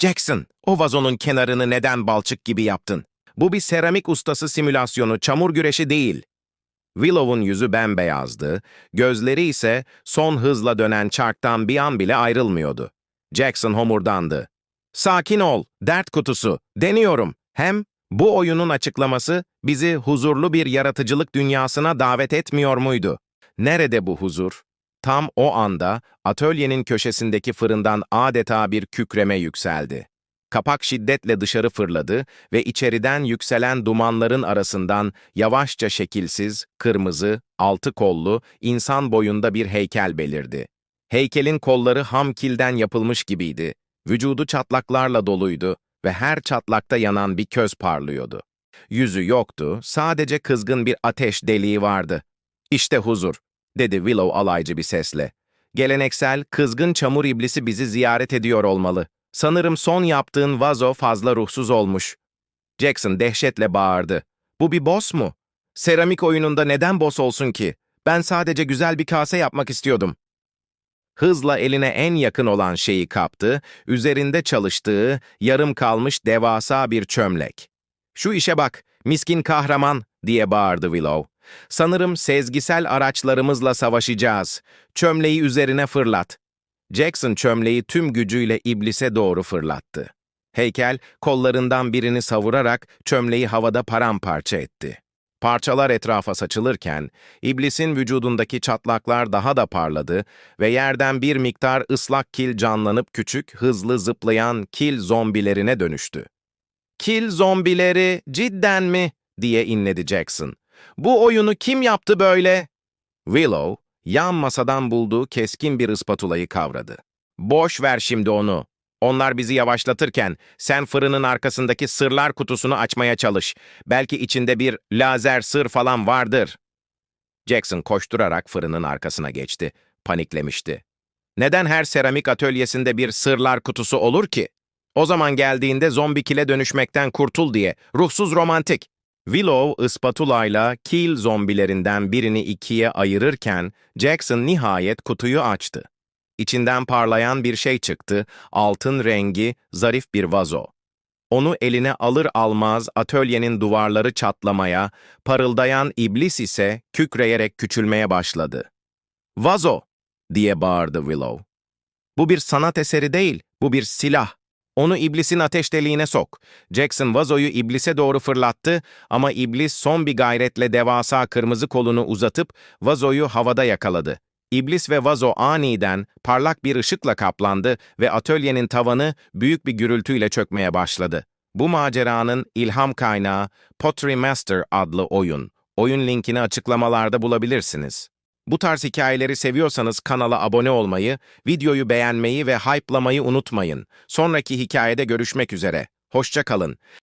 Jackson, o vazonun kenarını neden balçık gibi yaptın? Bu bir seramik ustası simülasyonu, çamur güreşi değil. Willow'un yüzü bembeyazdı, gözleri ise son hızla dönen çarktan bir an bile ayrılmıyordu. Jackson homurdandı. Sakin ol, dert kutusu, deniyorum. Hem bu oyunun açıklaması bizi huzurlu bir yaratıcılık dünyasına davet etmiyor muydu? Nerede bu huzur? Tam o anda atölyenin köşesindeki fırından adeta bir kükreme yükseldi. Kapak şiddetle dışarı fırladı ve içeriden yükselen dumanların arasından yavaşça şekilsiz, kırmızı, altı kollu, insan boyunda bir heykel belirdi. Heykelin kolları ham kilden yapılmış gibiydi. Vücudu çatlaklarla doluydu ve her çatlakta yanan bir köz parlıyordu. Yüzü yoktu, sadece kızgın bir ateş deliği vardı. İşte huzur, dedi Willow alaycı bir sesle. Geleneksel, kızgın çamur iblisi bizi ziyaret ediyor olmalı. Sanırım son yaptığın vazo fazla ruhsuz olmuş. Jackson dehşetle bağırdı. Bu bir boss mu? Seramik oyununda neden boss olsun ki? Ben sadece güzel bir kase yapmak istiyordum. Hızla eline en yakın olan şeyi kaptı, üzerinde çalıştığı, yarım kalmış devasa bir çömlek. Şu işe bak, miskin kahraman, diye bağırdı Willow. Sanırım sezgisel araçlarımızla savaşacağız. Çömleği üzerine fırlat. Jackson çömleği tüm gücüyle iblise doğru fırlattı. Heykel, kollarından birini savurarak çömleği havada paramparça etti. Parçalar etrafa saçılırken, iblisin vücudundaki çatlaklar daha da parladı ve yerden bir miktar ıslak kil canlanıp küçük, hızlı zıplayan kil zombilerine dönüştü. Kil zombileri cidden mi? diye inledi Jackson. Bu oyunu kim yaptı böyle? Willow, yan masadan bulduğu keskin bir ıspatulayı kavradı. Boş ver şimdi onu. Onlar bizi yavaşlatırken sen fırının arkasındaki sırlar kutusunu açmaya çalış. Belki içinde bir lazer sır falan vardır. Jackson koşturarak fırının arkasına geçti. Paniklemişti. Neden her seramik atölyesinde bir sırlar kutusu olur ki? O zaman geldiğinde zombi kile dönüşmekten kurtul diye. Ruhsuz romantik. Willow ıspatulayla kil zombilerinden birini ikiye ayırırken Jackson nihayet kutuyu açtı. İçinden parlayan bir şey çıktı, altın rengi, zarif bir vazo. Onu eline alır almaz atölyenin duvarları çatlamaya, parıldayan iblis ise kükreyerek küçülmeye başladı. Vazo! diye bağırdı Willow. Bu bir sanat eseri değil, bu bir silah. Onu iblisin ateş deliğine sok. Jackson vazoyu iblise doğru fırlattı ama iblis son bir gayretle devasa kırmızı kolunu uzatıp vazoyu havada yakaladı. İblis ve vazo aniden parlak bir ışıkla kaplandı ve atölyenin tavanı büyük bir gürültüyle çökmeye başladı. Bu maceranın ilham kaynağı Pottery Master adlı oyun. Oyun linkini açıklamalarda bulabilirsiniz. Bu tarz hikayeleri seviyorsanız kanala abone olmayı, videoyu beğenmeyi ve hype'lamayı unutmayın. Sonraki hikayede görüşmek üzere. Hoşça kalın.